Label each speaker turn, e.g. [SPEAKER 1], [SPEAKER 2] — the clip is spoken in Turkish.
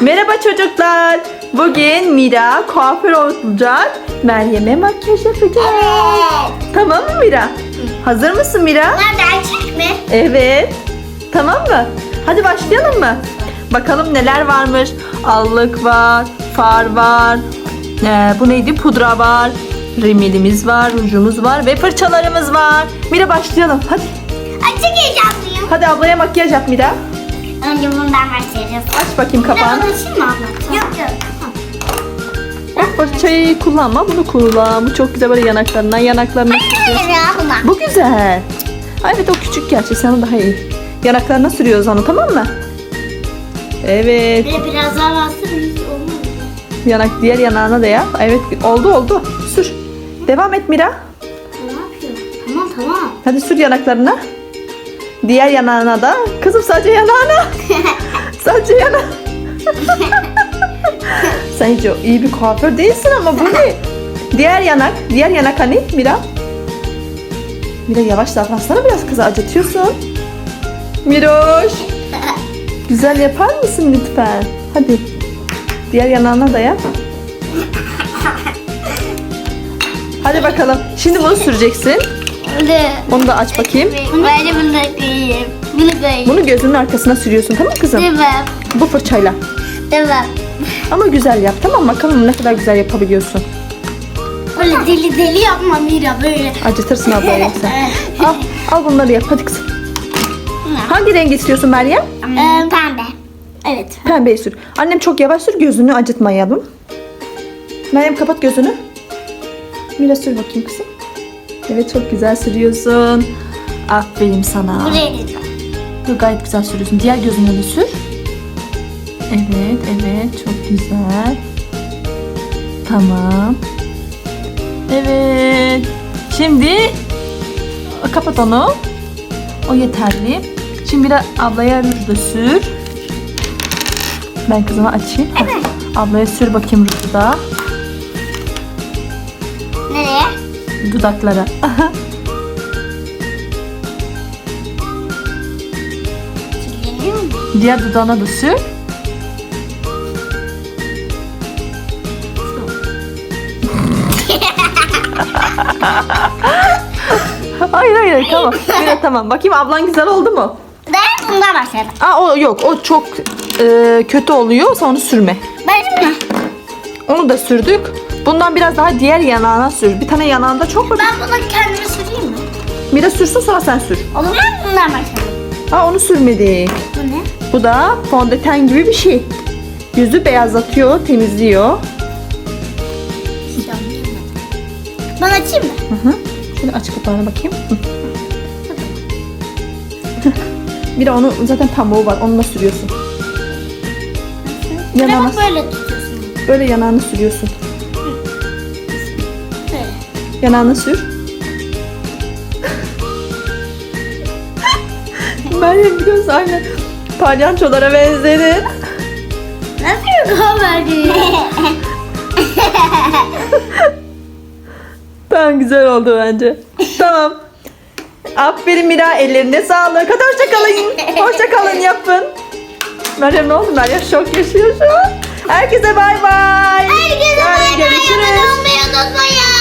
[SPEAKER 1] Merhaba çocuklar. Bugün Mira kuaför olacak. Meryem'e makyaj yapacak.
[SPEAKER 2] Evet.
[SPEAKER 1] Tamam mı Mira? Hazır mısın Mira?
[SPEAKER 2] Bunlar gerçek mi?
[SPEAKER 1] Evet. Tamam mı? Hadi başlayalım mı? Bakalım neler varmış. Allık var, far var. Ee, bu neydi? Pudra var. Rimelimiz var, rujumuz var ve fırçalarımız var. Mira başlayalım. Hadi.
[SPEAKER 2] Ay çok heyecanlıyım.
[SPEAKER 1] Hadi ablaya makyaj yap Mira.
[SPEAKER 2] Önce bundan başlayacağız.
[SPEAKER 1] Aç bakayım
[SPEAKER 2] Biraz
[SPEAKER 1] kapağını.
[SPEAKER 2] alışayım mı abla? Yok yok.
[SPEAKER 1] O fırçayı kullanma, bunu kullan. Bu çok güzel böyle yanaklarına, yanaklarına.
[SPEAKER 2] Buna.
[SPEAKER 1] Bu güzel. Ha, Evet o küçük gerçi sana daha iyi. Yanaklarına sürüyoruz onu tamam mı? Evet.
[SPEAKER 2] Bir de biraz daha mı?
[SPEAKER 1] Yanak diğer yanağına da yap. Evet oldu oldu. Sür. Devam et Mira.
[SPEAKER 2] Ne yapıyor? Tamam tamam.
[SPEAKER 1] Hadi sür yanaklarına. Diğer yanağına da. Kızım sadece yanağına. sadece yana. Sen hiç iyi bir kuaför değilsin ama bu ne? Diğer yanak. Diğer yanak hani Mira? Mira yavaş davransana biraz kızı acıtıyorsun. Miroş. Güzel yapar mısın lütfen? Hadi. Diğer yanağına da yap. Hadi bakalım. Şimdi bunu süreceksin. Onu da aç bakayım.
[SPEAKER 2] Böyle bunu da koyayım. Bunu koyayım.
[SPEAKER 1] Bunu gözünün arkasına sürüyorsun tamam mı kızım?
[SPEAKER 2] Devam.
[SPEAKER 1] Bu fırçayla.
[SPEAKER 2] Devam.
[SPEAKER 1] Ama güzel yap tamam mı? Bakalım ne kadar güzel yapabiliyorsun.
[SPEAKER 2] Öyle deli deli yapma Mira böyle.
[SPEAKER 1] Acıtırsın ablayı yoksa. Al, al bunları yap hadi kızım. Hangi rengi istiyorsun Meryem?
[SPEAKER 2] Ee, pembe. Evet.
[SPEAKER 1] Pembeyi sür. Annem çok yavaş sür gözünü acıtmayalım. Meryem kapat gözünü. Mira sür bakayım kızım. Evet çok güzel sürüyorsun. Aferin sana.
[SPEAKER 2] Buraya diyeceğim.
[SPEAKER 1] Dur, gayet güzel sürüyorsun. Diğer gözüne de sür. Evet, evet. Çok güzel. Tamam. Evet. Şimdi kapat onu. O yeterli. Şimdi biraz ablaya ruj da sür. Ben kızıma açayım.
[SPEAKER 2] Evet.
[SPEAKER 1] Ablaya sür bakayım ruju da.
[SPEAKER 2] Nereye?
[SPEAKER 1] Dudaklara. Diğer dudağına da sür. hayır hayır tamam. Evet tamam. Bakayım ablan güzel oldu mu?
[SPEAKER 2] Ben bundan başlayalım.
[SPEAKER 1] Aa o yok. O çok e, kötü oluyor. Sen onu sürme.
[SPEAKER 2] Benim mi?
[SPEAKER 1] Onu da sürdük. Bundan biraz daha diğer yanağına sür. Bir tane yanağında çok var.
[SPEAKER 2] Ben bunu kendime süreyim mi?
[SPEAKER 1] Mira sürsün sonra sen sür.
[SPEAKER 2] Olur mu? Bundan başlayalım.
[SPEAKER 1] Aa onu sürmedik.
[SPEAKER 2] Bu ne?
[SPEAKER 1] Bu da fondöten gibi bir şey. Yüzü beyazlatıyor, temizliyor.
[SPEAKER 2] Hiç anlayamadım. Ben açayım mı?
[SPEAKER 1] Hı hı. Şöyle aç kapağına bakayım. Hı. Bir de onu zaten pamuğu var. Onunla sürüyorsun. Yanağına,
[SPEAKER 2] Ama böyle tutuyorsun.
[SPEAKER 1] Böyle yanağını sürüyorsun.
[SPEAKER 2] Böyle.
[SPEAKER 1] Yanağını sür. Meryem biraz aynı palyançolara benzedi.
[SPEAKER 2] Nasıl komedi?
[SPEAKER 1] Tamam güzel oldu bence. tamam. Aferin Mira ellerine sağlık. Hadi hoşça kalın. Hoşça kalın yapın. Meryem ne oldu? Meryem şok yaşıyor şu an. Herkese bay bay.
[SPEAKER 2] Herkese bay bay. Abone olmayı unutmayın.